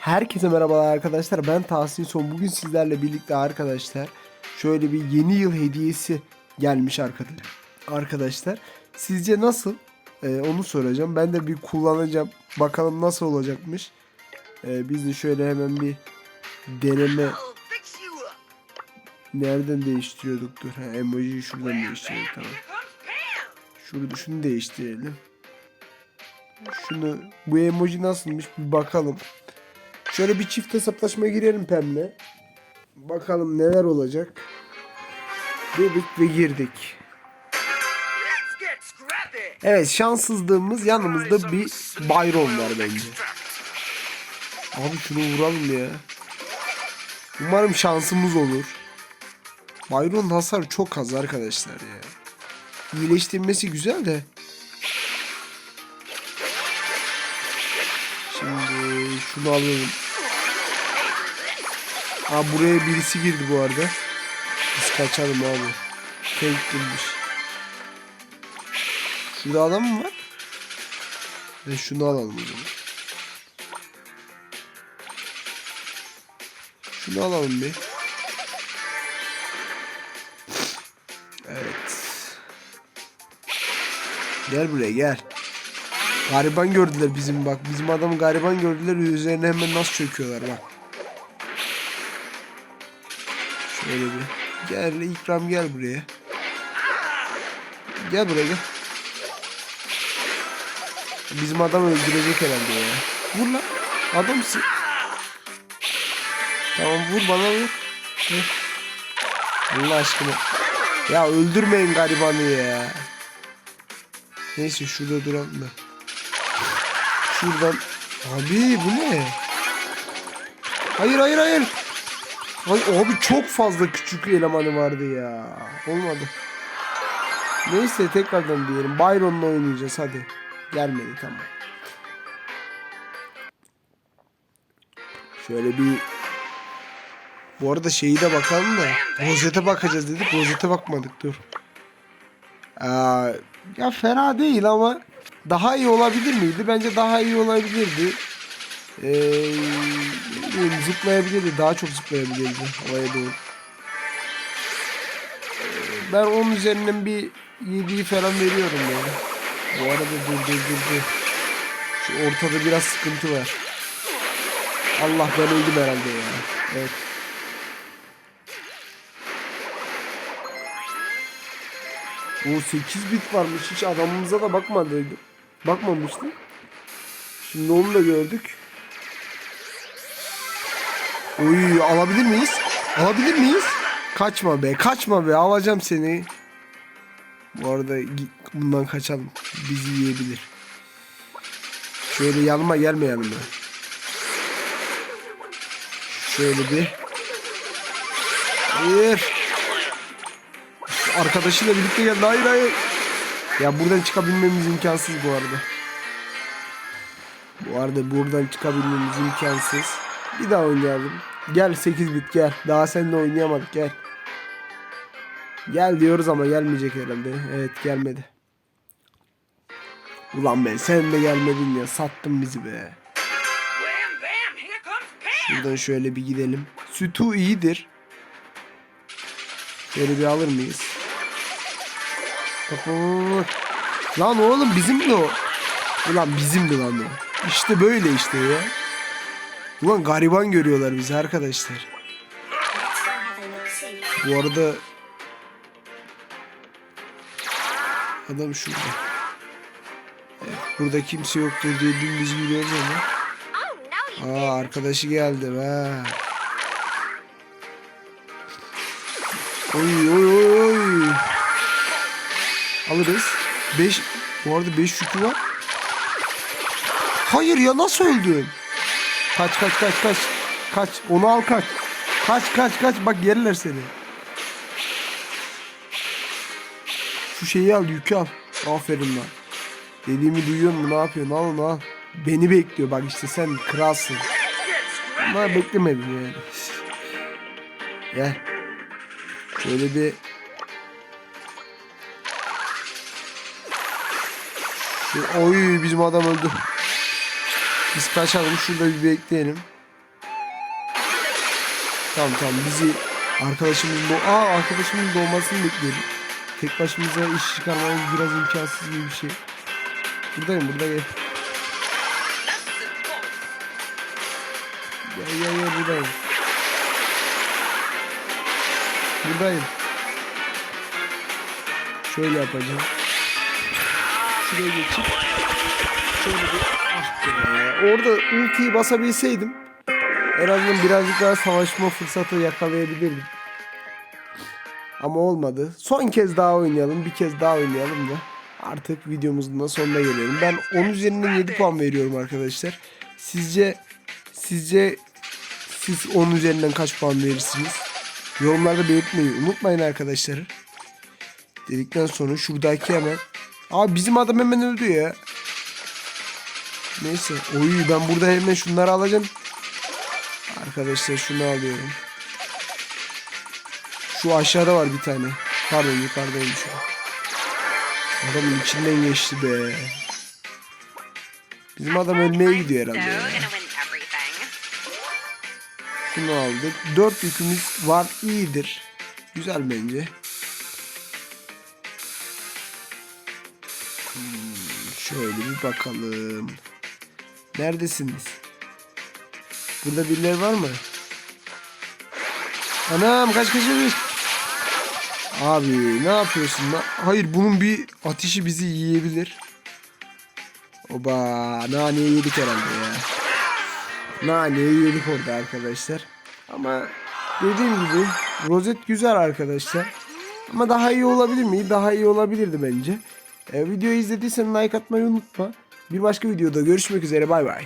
Herkese merhabalar arkadaşlar. Ben Tahsin Son. Bugün sizlerle birlikte arkadaşlar şöyle bir yeni yıl hediyesi gelmiş arkadaşlar. Sizce nasıl? Ee, onu soracağım. Ben de bir kullanacağım. Bakalım nasıl olacakmış. Ee, biz de şöyle hemen bir deneme nereden değiştiriyorduk? Dur. Ha, emojiyi şuradan değiştiriyorduk. Tamam. Şurada şunu değiştirelim. Şunu bu emoji nasılmış bir bakalım. Şöyle bir çift hesaplaşma girelim Pem'le. Bakalım neler olacak. Dedik ve girdik. Evet şanssızlığımız yanımızda bir Byron var bence. Abi şunu vuralım ya. Umarım şansımız olur. Byron hasar çok az arkadaşlar ya. İyileştirmesi güzel de. Şimdi şunu alalım. Aa buraya birisi girdi bu arada. Biz kaçalım abi. Fake girmiş. Şurada adam mı var? Ve şunu alalım o zaman. Şunu alalım bir. Evet. Gel buraya gel. Gariban gördüler bizim bak. Bizim adamı gariban gördüler. Üzerine hemen nasıl çöküyorlar bak. Şöyle bir. Gel ikram gel buraya. Gel buraya gel. Bizim adam öldürecek herhalde ya. Vur lan. Adamsın. Tamam vur bana vur. Allah aşkına. Ya öldürmeyin garibanı ya. Neyse şurada duralım da. Şuradan. Abi bu ne? Hayır hayır hayır. Ay abi çok fazla küçük elemanı vardı ya. Olmadı. Neyse tekrardan diyelim. Byron'la oynayacağız hadi. Gelmedi tamam. Şöyle bir bu arada şeyi de bakalım da rozete bakacağız dedik rozete bakmadık dur. Aa, ya fena değil ama daha iyi olabilir miydi? Bence daha iyi olabilirdi. Bileyim, zıplayabilirdi. Daha çok zıplayabilirdi havaya doğru. Ee, ben onun üzerinden bir 7'yi falan veriyorum yani. Bu arada dur dur dur. Şu ortada biraz sıkıntı var. Allah ben öldüm herhalde ya. Evet. O 8 bit varmış. Hiç adamımıza da bakmadıydım. Bakmamıştım. Şimdi onu da gördük. Oy alabilir miyiz? Alabilir miyiz? Kaçma be kaçma be alacağım seni. Bu arada bundan kaçalım. Bizi yiyebilir. Şöyle yanıma gelme yanıma. Şöyle bir. Hayır. Arkadaşıyla birlikte geldi. Hayır hayır. Ya buradan çıkabilmemiz imkansız bu arada. Bu arada buradan çıkabilmemiz imkansız. Bir daha oynayalım. Gel 8 bit gel. Daha seninle oynayamadık gel. Gel diyoruz ama gelmeyecek herhalde. Evet gelmedi. Ulan be sen de gelmedin ya. Sattın bizi be. Şuradan şöyle bir gidelim. Sütü iyidir. Şöyle bir alır mıyız? Lan oğlum bizim de o. Ulan bizimdi lan o. İşte böyle işte ya. Ulan gariban görüyorlar bizi arkadaşlar. Bu arada adam şurada. Evet, burada kimse yoktur diye dümdüz yürüyoruz ama. Aa arkadaşı geldi be. Oy oy oy. Alırız. 5 bu arada 5 yükü var. Hayır ya nasıl öldün? Kaç kaç kaç kaç. Kaç onu al kaç. Kaç kaç kaç bak yerler seni. Şu şeyi al yükü al. Aferin lan. Dediğimi duyuyor musun? Ne yapıyorsun? Al onu al. Beni bekliyor bak işte sen kralsın. Ama beklemedim yani. Gel. Şöyle bir oy bizim adam öldü. Biz kaçalım şurada bir bekleyelim. Tamam tamam bizi arkadaşımızın doğ Aa arkadaşımızın doğmasını bekliyorum. Tek başımıza iş çıkarmamız biraz imkansız gibi bir şey. Buradayım burada gel. Gel gel gel buradayım. Buradayım. Şöyle yapacağım. Şuraya geçip şöyle bir ah be. Orada ultiyi basabilseydim en azından birazcık daha savaşma fırsatı yakalayabilirdim. Ama olmadı. Son kez daha oynayalım. Bir kez daha oynayalım da artık videomuzun da sonuna gelelim. Ben 10 üzerinden 7 puan veriyorum arkadaşlar. Sizce sizce siz 10 üzerinden kaç puan verirsiniz? Yorumlarda belirtmeyi unutmayın arkadaşlar. Dedikten sonra şuradaki hemen. Abi bizim adam hemen öldü ya. Neyse. Oy ben burada hemen şunları alacağım. Arkadaşlar şunu alıyorum. Şu aşağıda var bir tane. Pardon yukarıdaymış o. Adamın içinden geçti be. Bizim adam ölmeye gidiyor herhalde ya. Şunu aldık. Dört yükümüz var. iyidir. Güzel bence. Hmm, şöyle bir bakalım. Neredesiniz? Burada birileri var mı? Anam kaç kaç. Abi ne yapıyorsun lan? Hayır bunun bir ateşi bizi yiyebilir. Oba naneyi yedik herhalde ya. Naneyi yedik orada arkadaşlar. Ama dediğim gibi rozet güzel arkadaşlar. Ama daha iyi olabilir mi? Daha iyi olabilirdi bence. E, videoyu izlediysen like atmayı unutma. Bir başka videoda görüşmek üzere bay bay.